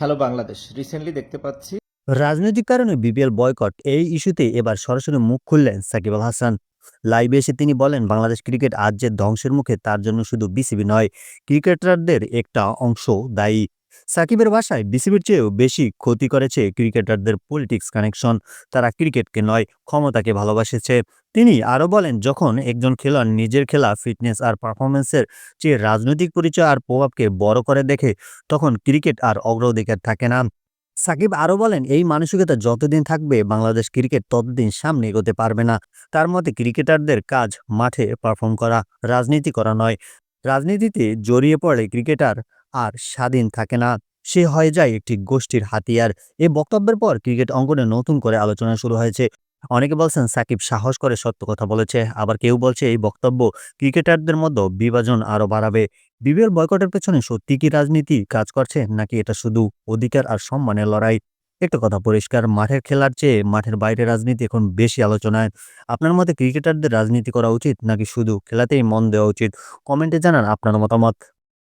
Hello Bangladesh recently দেখতে পাচ্ছি রাজনৈতিক কারণে বিপিএল বয়কট এই ইস্যুতে এবার সরাসরি মুখ খুললেন সাকিব আল হাসান। লাইভে এসে তিনি বলেন, বাংলাদেশ ক্রিকেট আজ যে ধ্বংসের মুখে, তার জন্য শুধু বিসিবি নয়, ক্রিকেটারদের একটা অংশ দায়ী। সাকিবের ভাষায় বিসিবির চেয়েও বেশি ক্ষতি করেছে ক্রিকেটারদের পলিটিক্স কানেকশন। তারা ক্রিকেটকে নয়, ক্ষমতাকে ভালোবাসেছে। তিনি আরও বলেন, যখন একজন খেলোয়াড় নিজের খেলা, ফিটনেস আর পারফরমেন্সের চেয়ে রাজনৈতিক পরিচয় আর প্রভাবকে বড় করে দেখে, তখন ক্রিকেট আর অগ্রাধিকার থাকে না। সাকিব আরও বলেন, এই মানসিকতা যতদিন থাকবে, বাংলাদেশ ক্রিকেট ততদিন সামনে এগোতে পারবে না। তার মতে, ক্রিকেটারদের কাজ মাঠে পারফর্ম করা, রাজনীতি করা নয়। রাজনীতিতে জড়িয়ে পড়ে ক্রিকেটার আর স্বাধীন থাকে না। সে হয়ে যায় একটি গোষ্ঠীর হাতিয়ার। এই বক্তব্যের পর ক্রিকেট অঙ্গনে নতুন করে আলোচনা শুরু হয়েছে। অনেকে বলছেন সাকিব সাহস করে সত্য কথা বলেছে। আবার কেউ বলছে এই বক্তব্য ক্রিকেটারদের মধ্যে বিভাজন আরও বাড়াবে। বিবিএল বয়কটের পেছনে সত্যি কি রাজনীতি কাজ করছে, নাকি এটা শুধু অধিকার আর সম্মানের লড়াই? একটা কথা পরিষ্কার, মাঠের খেলার চেয়ে মাঠের বাইরে রাজনীতি এখন বেশি আলোচনায়। আপনার মতে ক্রিকেটারদের রাজনীতি করা উচিত, নাকি শুধু খেলাতেই মন দেওয়া উচিত? কমেন্টে জানান আপনার মতামত।